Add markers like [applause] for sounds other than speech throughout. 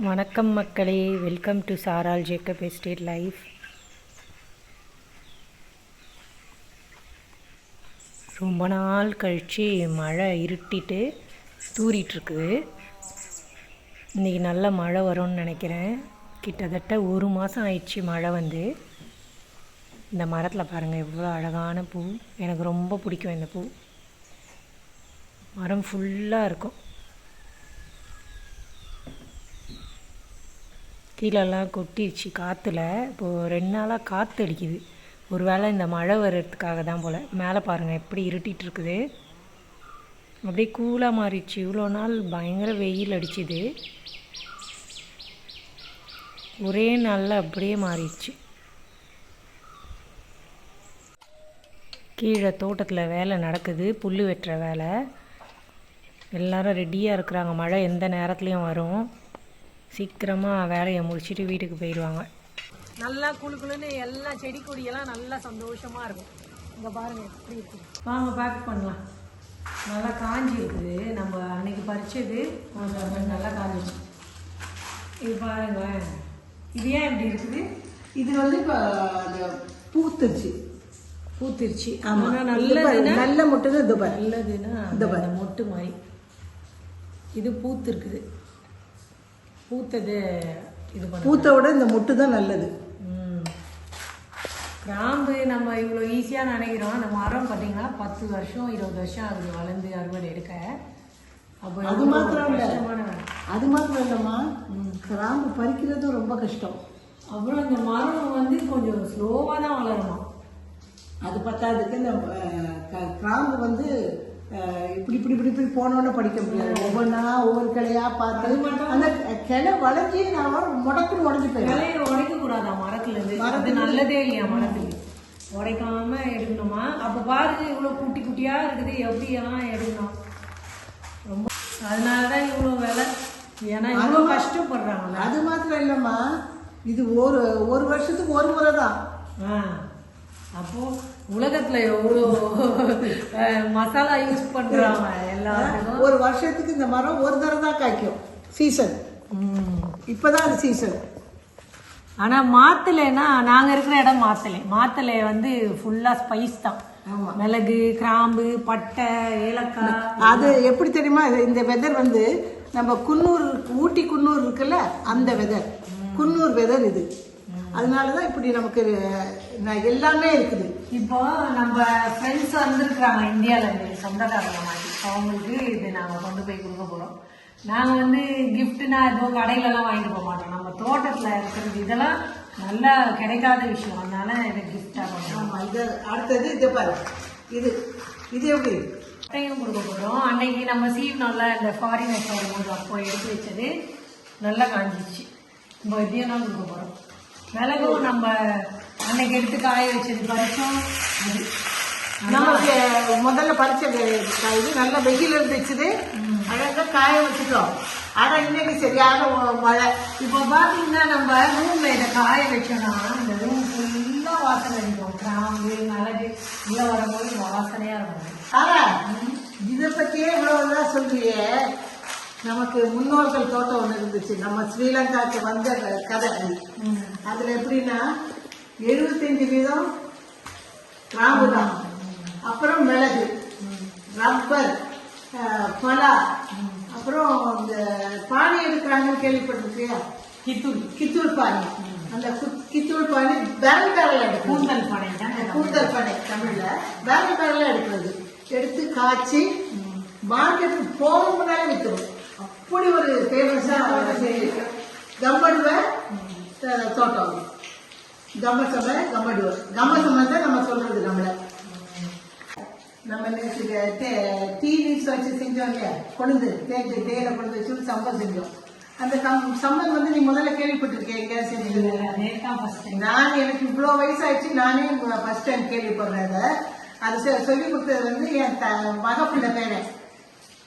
வணக்கம் மக்களே. Welcome to சாரால் ஜேக்கப் எஸ்டேட் லைஃப் ரொம்ப நாள் கழித்து மழை இருட்டிட்டு தூரிட்டுருக்குது இன்றைக்கி நல்ல மழை வரும்னு நினைக்கிறேன். கிட்டத்தட்ட ஒரு மாதம் ஆயிடுச்சு மழை வந்து. இந்த மரத்தில் பாருங்கள் எவ்வளோ அழகான பூ. எனக்கு ரொம்ப பிடிக்கும் இந்த பூ. மரம் ஃபுல்லாக இருக்கும். கீழெல்லாம் கொட்டிடுச்சு காற்றுல இப்போது ரெண்டு நாளாக காற்று அடிக்குது. ஒரு வேளை இந்த மழை வர்றதுக்காக தான் போல். மேலே பாருங்கள் எப்படி இருட்டிகிட்டு இருக்குது. அப்படியே கூலாக மாறிடுச்சு. இவ்வளோ நாள் பயங்கர வெயில் அடிச்சுது. ஒரே நாளில் அப்படியே மாறிடுச்சு. கீழே தோட்டத்தில் வேலை நடக்குது. புல் வெட்டுற வேலை. எல்லாரும் ரெடியாக இருக்கிறாங்க. மழை எந்த நேரத்துலையும் வரும். சீக்கிரமாக வேலையை முடிச்சுட்டு வீட்டுக்கு போயிடுவாங்க. நல்லா குளு குளுன்னு எல்லா செடி கொடியெல்லாம் நல்லா சந்தோஷமாக இருக்கும். இங்கே பாருங்கள் எப்படி இருக்கு. வாங்க பேக் பண்ணலாம். நல்லா காஞ்சி இருக்குது நம்ம அன்னைக்கு பறிச்சது நல்லா காஞ்சிச்சு இது பாருங்க. இது ஏன் இப்படி இருக்குது? இது வந்து இப்போ பூத்துருச்சு. பூத்திருச்சு. ஆமா. ஆனா இது பாரு, நல்லதுன்னா நல்ல முட்டை தான் இது பாரு நல்லதுன்னா இந்த. மொட்டு மாதிரி. இது பூத்து இருக்குது பூத்தது இது பூத்தை விட இந்த முட்டு தான் நல்லது. கிராம்பு நம்ம இவ்வளோ ஈஸியாக நினைக்கிறோம். அந்த மரம் பார்த்தீங்கன்னா பத்து வருஷம் இருபது வருஷம் ஆகுது வளர்ந்து அறுவடை எடுக்க. அப்போ அது மாத்திரம் இல்ல. அது மாத்திரம் இல்லைம்மா. கிராம்பு பறிக்கிறதும் ரொம்ப கஷ்டம். அப்புறம் இந்த மரம் வந்து கொஞ்சம் ஸ்லோவாக தான் வளரணும். அது பத்தாததுக்கு இந்த கிராம்பு வந்து இப்படி இப்படி இப்படி இப்படி போனோன்னு படிக்க முடியாது. ஒவ்வொன்றா ஒவ்வொரு கிளையா பார்த்து அந்த கிளை வளைஞ்சி நான் முடக்குன்னு உடஞ்சி போயிடும். கிளைய உடைக்கக்கூடாதா மரத்துலேருந்து அது நல்லதே இல்லையா மரத்துக்கு உடைக்காம எடுக்கணுமா? அப்போ பாருங்க இவ்வளோ குட்டி குட்டியாக இருக்குது எப்படியெல்லாம் எடுக்கணும்? ரொம்ப அதனால தான் இவ்வளோ விலை. ஏன்னா இவ்வளோ கஷ்டப்படுறாங்கல்ல. அது மாத்திரம் இல்லைம்மா. இது ஒரு ஒரு வருஷத்துக்கு ஒரு முறை தான். ஆ. அப்போ உலகத்துல எவ்வளோ மசாலா யூஸ் பண்றாங்க எல்லாத்துக்கும் ஒரு வருஷத்துக்கு இந்த மரம் ஒரு தடவை தான் காய்க்கும். சீசன். இப்பதான் அது சீசன் ஆனா மாத்தலைன்னா நாங்க இருக்கிற இடம் மாத்தலை. மாத்தலை வந்து ஃபுல்லா ஸ்பைஸ் தான். மிளகு கிராம்பு பட்டை ஏலக்காய். அது எப்படி தெரியுமா? இந்த வெதர் வந்து நம்ம குன்னூர் ஊட்டி குன்னூர் இருக்குல்ல அந்த வெதர் குன்னூர் வெதர் இது. அதனாலதான் இப்படி நமக்கு எல்லாமே இருக்குது. இப்போ நம்ம ஃப்ரெண்ட்ஸ் வந்திருக்கிறாங்க இந்தியால இருந்து சொந்தக்காரங்க மாதிரி. அவங்களுக்கு இது நாங்க கொண்டு போய் கொடுக்க போறோம். நாங்க வந்து கிஃப்ட்னா ஏதோ கடையில எல்லாம் வாங்கிட்டு போக மாட்டோம். நம்ம தோட்டத்துல இருக்கிறது இதெல்லாம் நல்லா கிடைக்காத விஷயம். அதனால இதை கிஃப்டா பண்ணுறோம் இது அடுத்தது இது பாரு. இது இது எப்படி? முட்டையும் கொடுக்க போகிறோம் அன்னைக்கு நம்ம சீவனம்ல இந்த ஃபாரினர்ஸ் வரும்போது அப்போ எடுத்து வச்சது நல்லா காஞ்சிச்சு இப்போ இதையும் தான் கொடுக்க போகிறோம் மிளகும் நம்ம அன்னைக்கு எடுத்து காய வச்சது பறிச்சோம். அது நமக்கு முதல்ல பறிச்ச காய் நல்ல வெயில் இருந்துச்சு அழகா காய வச்சுட்டோம். ஆனா இன்னைக்கு சரியான மழை. இப்போ பார்த்தீங்கன்னா நம்ம ரூம்ல இதை காய வச்சோம்னா இந்த ரூம் ஃபுல்லாக வாசனை அடிக்கும். கிராம்பு மிளகு உள்ள வரும்போது வாசனையாக இருக்கும். ஆனா இதை பத்தியே இவ்வளவுதான் சொல்றியே. நமக்கு முன்னோர்கள் தோட்டம் ஒண்ணு இருந்துச்சு. நம்ம ஸ்ரீலங்காக்கு வந்த கதை. அது. அதுல எப்படின்னா எழுபத்தஞ்சு வீதம் கிராம்பு தான் அப்புறம் மிளகு. ரப்பர் பலா. அப்புறம் இந்த பானை எடுக்கிறாங்கன்னு கேள்விப்பட்டிருக்கியா? கித்தூள் கித்தூள் பானை. அந்த கு- கித்தூள் பானை பேரல் பேரல் கூந்தல் படை தான்? கூந்தல் பனை தமிழ்ல. பேரல் பேரலா எடுக்கிறது. எடுத்து காய்ச்சி மார்க்கெட்டுக்கு போக முன்னாலே வித்துரும் அப்படி ஒரு ஃபேமஸா [laughs] கம்மடுவ அஹ், தோட்டம் கம்மசம கம்மடுவ கம்மசம தான் நம்ம சொல்றது நம்மள. நம்ம டீ லீவ்ஸ் வச்சு செஞ்சோம் இல்லையா? கொழுந்து தேக்கு தேயில கொழுந்து வச்சு சம்பல் செஞ்சோம். அந்த கம் சம்பல் வந்து நீ முதல்ல கேள்விப்பட்டிருக்கேன் எங்கேயாவது ஃபர்ஸ்ட் நான் எனக்கு இவ்வளோ வயசாயிடுச்சு நானே ஃபர்ஸ்ட் டைம் கேள்விப்படுறேன் அதை. அது சொ- சொல்லிக் கொடுத்தது வந்து என் த மகப்பிள்ள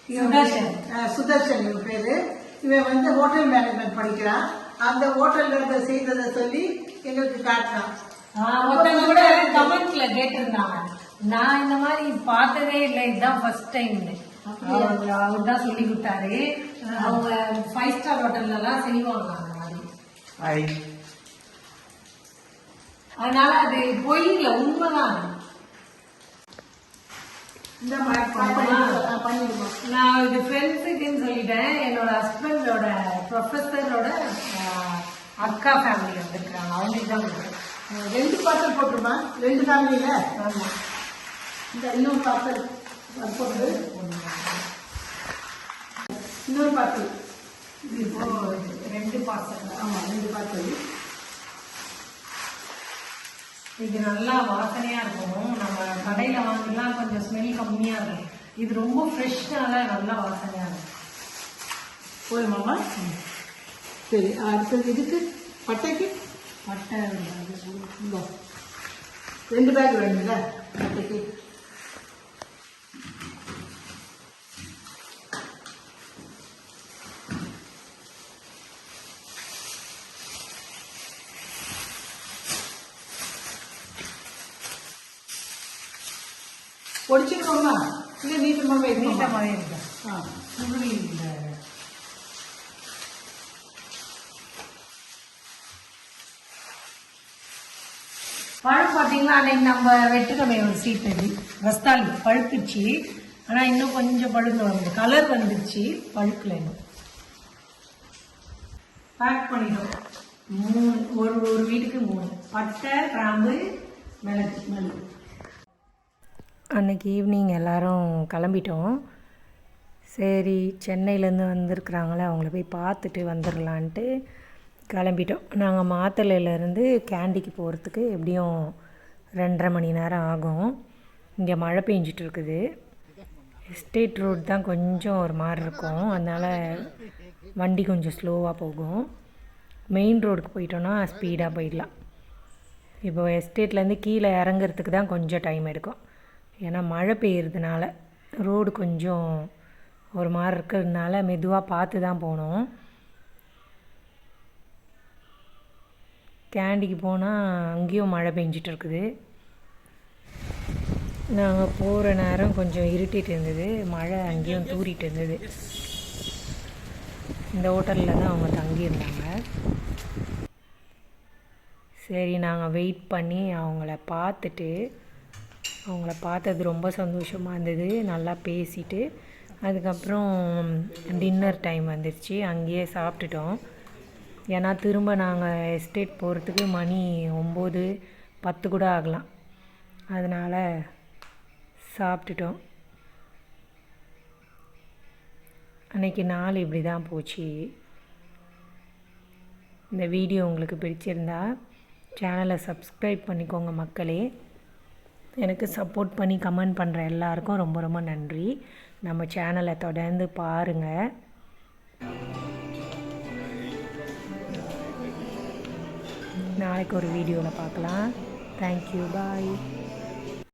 இவன் சுதர்ஷன். சுதர்ஷன் இவன் பேரு. இவன் வந்து ஹோட்டல் மேனேஜ்மெண்ட் படிக்கிறான். அந்த ஹோட்டல்ல இருந்து செய்ததை சொல்லி எங்களுக்கு ஆஹ் ஒருத்தவங்க கூட கமெண்ட்ல கேட்டிருந்தாங்க. நான் இந்த மாதிரி பார்த்ததே இல்லை இதுதான் ஃபர்ஸ்ட் டைம் அவங்க அவர் தான் சொல்லி கொடுத்தாரு. அவங்க ஃபைவ் ஸ்டார் ஹோட்டல்ல எல்லாம் செய்வாங்க அந்த மாதிரி. அதனால அது பொய் இல்லை உண்மைதான். இந்த மாதிரி பண்ணிடுமா நான் இது ஃப்ரெண்ட்ஸுக்குன்னு சொல்லிட்டேன். என்னோட ஹஸ்பண்டோட ப்ரொஃபஸரோட அக்கா ஃபேமிலி வந்திருக்காங்க அவங்களுக்கு தான் ரெண்டு பார்சல் போட்டுருமா? ரெண்டு ஃபேமிலியில ஆமாம் இந்த இன்னொரு பார்சல் போட்டு. இன்னொரு பார்சல் இப்போ ரெண்டு பார்சல் ஆமா ரெண்டு பார்சல் இது நல்லா வாசனையா இருக்கும். நம்ம கடையில வாங்கிலாம் கொஞ்சம் ஸ்மெல் கம்மியா இருக்கும். இது ரொம்ப ஃப்ரெஷ்னால நல்லா வாசனையா இருக்கும். போதுமாமா சரி அடுத்தது இதுக்கு பட்டைக்கு? பட்டை இந்தோ. ரெண்டு பேக் வேணும்ல பட்டைக்கு பொடிச்சுக்கோமா இல்லை நீட்டமாக வைக்கணுமா நீட்டமாவே இருக்கும் ஆ சுருளி இந்த பழம் பார்த்தீங்கன்னா அன்னைக்கு நம்ம வெட்டுக்கமே ஒரு சீட்டு ரஸ்தாலி பழுத்துச்சு. ஆனால் இன்னும் கொஞ்சம் பழுந்து வருது கலர் வந்துச்சு பழுக்கல இன்னும். பேக் பண்ணிட்டோம். மூணு ஒரு ஒரு வீட்டுக்கு மூணு. பட்டை கிராம்பு மிளகு மிளகு அன்னைக்கு ஈவினிங் எல்லாரும் கிளம்பிட்டோம். சரி சென்னையிலேருந்து வந்திருக்கிறாங்களே அவங்கள போய் பார்த்துட்டு வந்துடலான்ட்டு கிளம்பிட்டோம். நாங்கள் மாத்தலையிலேருந்து கேண்டிக்கு போகிறதுக்கு எப்படியும் ரெண்டரை மணி நேரம் ஆகும். இங்கே மழை பெஞ்சிட்டு இருக்குது. எஸ்டேட் ரோடு தான் கொஞ்சம் ஒரு மாதிரி இருக்கும். அதனால் வண்டி கொஞ்சம் ஸ்லோவாக போகும். மெயின் ரோடுக்கு போயிட்டோன்னா ஸ்பீடாக போயிடலாம். இப்போ எஸ்டேட்லேருந்து கீழே இறங்குறதுக்கு தான் கொஞ்சம் டைம் எடுக்கும். ஏன்னா மழை பெய்யறதுனால ரோடு கொஞ்சம் ஒரு மாதிரி இருக்கிறதுனால மெதுவாக பார்த்து தான் போகணும். கேண்டிக்கு போனால் அங்கேயும் மழை பெஞ்சிட்டு இருக்குது நாங்கள் போகிற நேரம் கொஞ்சம் இருட்டிட்டு இருந்தது. மழை அங்கேயும் தூரிட்டு இருந்தது. இந்த ஹோட்டலில் தான் அவங்க தங்கியிருந்தாங்க. சரி நாங்கள் வெயிட் பண்ணி அவங்கள பார்த்துட்டு அவங்கள பார்த்தது ரொம்ப சந்தோஷமாக இருந்தது. நல்லா பேசிட்டு அதுக்கப்புறம் டின்னர் டைம் வந்துடுச்சு அங்கேயே சாப்பிட்டுட்டோம். ஏன்னா திரும்ப நாங்கள் எஸ்டேட் போகிறதுக்கு மணி ஒம்பது பத்து கூட ஆகலாம். அதனால் சாப்பிட்டுட்டோம். அன்னைக்கு நாள் இப்படி தான் போச்சு. இந்த வீடியோ உங்களுக்கு பிடிச்சிருந்தா சேனலை சப்ஸ்கிரைப் பண்ணிக்கோங்க மக்களே. எனக்கு சப்போர்ட் பண்ணி கமெண்ட் பண்ணுற எல்லாருக்கும் ரொம்ப ரொம்ப நன்றி. நம்ம சேனலை தொடர்ந்து பாருங்கள் நாளைக்கு ஒரு வீடியோவில் பார்க்கலாம். Thank you bye